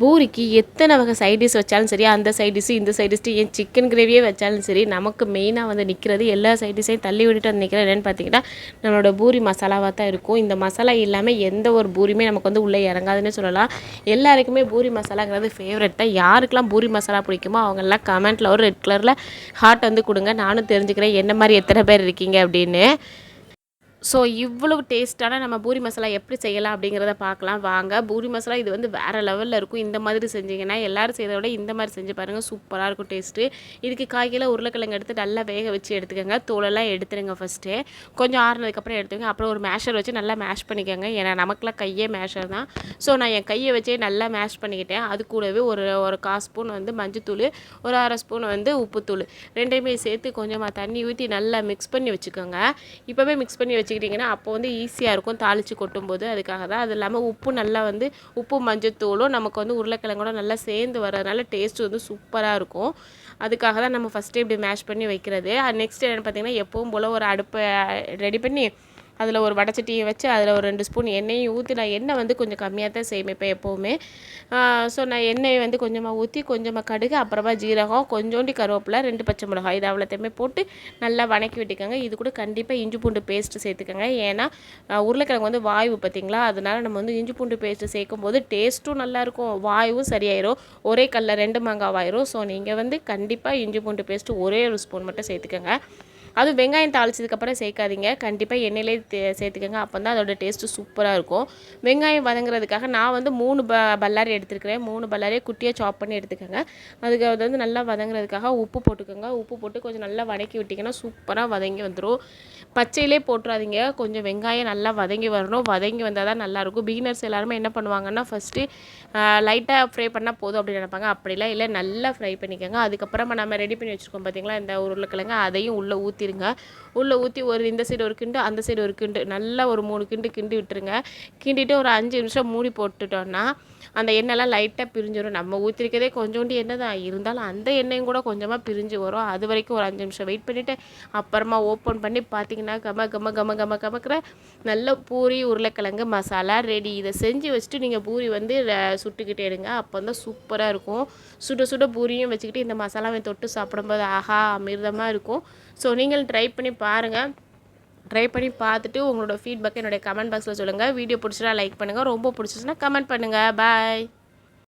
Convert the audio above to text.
பூரிக்கு எத்தனை வகை சைட் டிஷ் வச்சாலும் சரி அந்த சைட் டிஷ்ஷு இந்த சைட் டிஷ்ஷு ஏன் சிக்கன் கிரேவியே வச்சாலும் சரி நமக்கு மெயினாக வந்து நிற்கிறது எல்லா சைட் டிஷ்ஷையும் தள்ளி விட்டுட்டு வந்து நிற்கிறது என்னென்னு பார்த்தீங்கன்னா நம்மளோட பூரி மசாலாவாக தான் இருக்கும். இந்த மசாலா இல்லாமல் எந்த ஒரு பூரியுமே நமக்கு வந்து உள்ளே இறங்காதுன்னு சொல்லலாம். எல்லாருக்குமே பூரி மசாலாங்கிறது ஃபேவரட் தான். யாருக்கெல்லாம் பூரி மசாலா பிடிக்குமோ அவங்கெல்லாம் கமெண்ட்டில் ஒரு ரெட் கலரில் ஹார்ட் வந்து கொடுங்க. நானும் தெரிஞ்சுக்கிறேன் என்ன மாதிரி எத்தனை பேர் இருக்கீங்க அப்படின்னு. ஸோ இவ்வளவு டேஸ்ட்டான நம்ம பூரி மசாலா எப்படி செய்யலாம் அப்படிங்கிறத பார்க்கலாம். வாங்க பூரி மசாலா இது வந்து வேறு லெவலில் இருக்கும். இந்த மாதிரி செஞ்சிங்கன்னா எல்லோரும் செய்கிறத விட இந்த மாதிரி செஞ்சு பாருங்கள் சூப்பராக இருக்கும் டேஸ்ட்டு இதுக்கு காய்கறியில் உருளைக்கிழங்கு எடுத்து நல்லா வேக வச்சு எடுத்துக்கோங்க. தோலெல்லாம் எடுத்துருங்க ஃபஸ்ட்டு கொஞ்சம் ஆறுனதுக்கப்புறம் எடுத்துக்கோங்க. அப்புறம் ஒரு மேஷர் வச்சு நல்லா மேஷ் பண்ணிக்கோங்க. ஏன்னா நமக்குலாம் கையே மேஷர் தான். ஸோ நான் என் கையை வச்சே நல்லா மேஷ் பண்ணிக்கிட்டேன். அது கூடவே ஒரு ஒரு கால் ஸ்பூன் வந்து மஞ்சத்தூள் ஒரு அரை ஸ்பூன் வந்து உப்புத்தூள். ரெண்டையுமே சேர்த்து கொஞ்சமாக தண்ணி ஊற்றி நல்லா மிக்ஸ் பண்ணி வச்சுக்கோங்க. இப்போவே மிக்ஸ் பண்ணி வச்சு வச்சுக்கிட்டிங்கன்னா அப்போ வந்து ஈஸியாக இருக்கும் தாளித்து கொட்டும்போது அதுக்காக தான். அது இல்லாமல் உப்பு நல்லா வந்து உப்பு மஞ்சத்தூளும் நமக்கு வந்து உருளைக்கிழங்கோட நல்லா சேர்ந்து வர்றதுனால டேஸ்ட் வந்து சூப்பராக இருக்கும். அதுக்காக தான் நம்ம ஃபஸ்ட்டே இப்படி மேஷ் பண்ணி வைக்கிறது. நெக்ஸ்ட் என்னென்னு பார்த்தீங்கன்னா எப்பவும் போல் ஒரு அடுப்பை ரெடி பண்ணி அதில் ஒரு வடச்சட்டியை வச்சு அதில் ஒரு ரெண்டு ஸ்பூன் எண்ணெயும் ஊற்றி நான் எண்ணெய் வந்து கொஞ்சம் கம்மியாக தான் சேமிப்பேன் எப்போவுமே. ஸோ நான் எண்ணெயை வந்து கொஞ்சமாக ஊற்றி கொஞ்சமாக கடுகு அப்புறமா ஜீரகம் கொஞ்சோண்டி கருவேப்பிலை ரெண்டு பச்சை மிளகாய் இது அவ்வளோத்தையுமே போட்டு நல்லா வணக்கி விட்டுக்கோங்க. இது கூட கண்டிப்பாக இஞ்சி பூண்டு பேஸ்ட்டு சேர்த்துக்கோங்க. ஏன்னா உருளைக்கிழங்கு வந்து வாய்வு பார்த்திங்களா? அதனால் நம்ம வந்து இஞ்சி பூண்டு பேஸ்ட்டு சேர்க்கும் போது டேஸ்ட்டும் நல்லாயிருக்கும் வாயுவும் சரியாயிரும் ஒரே கல்லில் ரெண்டு மாங்காய் ஆயிரும். ஸோ நீங்கள் வந்து கண்டிப்பாக இஞ்சி பூண்டு பேஸ்ட்டு ஒரே ஒரு ஸ்பூன் மட்டும் சேர்த்துக்கோங்க. அது வெங்காயம் தாளிச்சதுக்கப்புறம் சேர்க்காதீங்க. கண்டிப்பாக எண்ணெயிலே சேர்த்துக்கோங்க. அப்போ தான் அதோட டேஸ்ட்டு சூப்பராக இருக்கும். வெங்காயம் வதங்குறதுக்காக நான் வந்து மூணு ப பல்லாரி எடுத்துருக்கிறேன். மூணு பல்லாரியை குட்டியாக சாப் பண்ணி எடுத்துக்கோங்க. அதுக்கு அது வந்து நல்லா வதங்குறதுக்காக உப்பு போட்டுக்கோங்க. உப்பு போட்டு கொஞ்சம் நல்லா வதக்கி விட்டிங்கன்னா சூப்பராக வதங்கி வந்துடும் பச்சையிலே போட்டுறாதீங்க. கொஞ்சம் வெங்காயம் நல்லா வதங்கி வரணும். வதங்கி வந்தால் தான் நல்லாயிருக்கும். பிகினர்ஸ் எல்லாருமே என்ன பண்ணுவாங்கன்னா ஃபஸ்ட்டு லைட்டாக ஃப்ரை பண்ணால் போதும் அப்படின்னு நினைப்பாங்க. அப்படிலாம் இல்லை. நல்லா ஃப்ரை பண்ணிக்கோங்க. அதுக்கப்புறமா நம்ம ரெடி பண்ணி வச்சுருக்கோம் பார்த்தீங்களா இந்த உருளைக்கிழங்கு அதையும் உள்ளே ஊற்றி ஊற்றிடுங்க உள்ளே ஊற்றி ஒரு இந்த சைடு ஒரு கிண்டு அந்த சைடு ஒரு கிண்டு. நல்லா ஒரு மூணு கிண்டு கிண்டு விட்டுருங்க. கிண்டிட்டு ஒரு அஞ்சு நிமிஷம் மூடி போட்டுட்டோன்னா அந்த எண்ணெய்லாம் லைட்டாக பிரிஞ்சிடும் நம்ம ஊற்றிருக்கதே கொஞ்சோண்டு எண்ணெய் தான். இருந்தாலும் அந்த எண்ணெயும் கூட கொஞ்சமாக பிரிஞ்சு வரும். அது வரைக்கும் ஒரு அஞ்சு நிமிஷம் வெயிட் பண்ணிவிட்டு அப்புறமா ஓப்பன் பண்ணி பார்த்தீங்கன்னா கம கம கம கம கமக்கிற நல்ல பூரி உருளைக்கிழங்கு மசாலா ரெடி இதை செஞ்சு வச்சுட்டு நீங்கள் பூரி வந்து சுட்டுக்கிட்டே எடுங்க அப்போ தான் சூப்பராக இருக்கும். சுட சுட பூரியும் வச்சுக்கிட்டு இந்த மசாலாவை தொட்டு சாப்பிடும்போது ஆஹா அமிர்தமாக இருக்கும். ஸோ நீங்கள் ட்ரை பண்ணி பாருங்கள் ட்ரை பண்ணி பார்த்துட்டு உங்களோட ஃபீட்பேக்கை என்னுடைய கமெண்ட் பாக்ஸில் சொல்லுங்கள் வீடியோ பிடிச்சினா லைக் பண்ணுங்கள் ரொம்ப பிடிச்சிச்சுன்னா கமெண்ட் பண்ணுங்கள் பாய்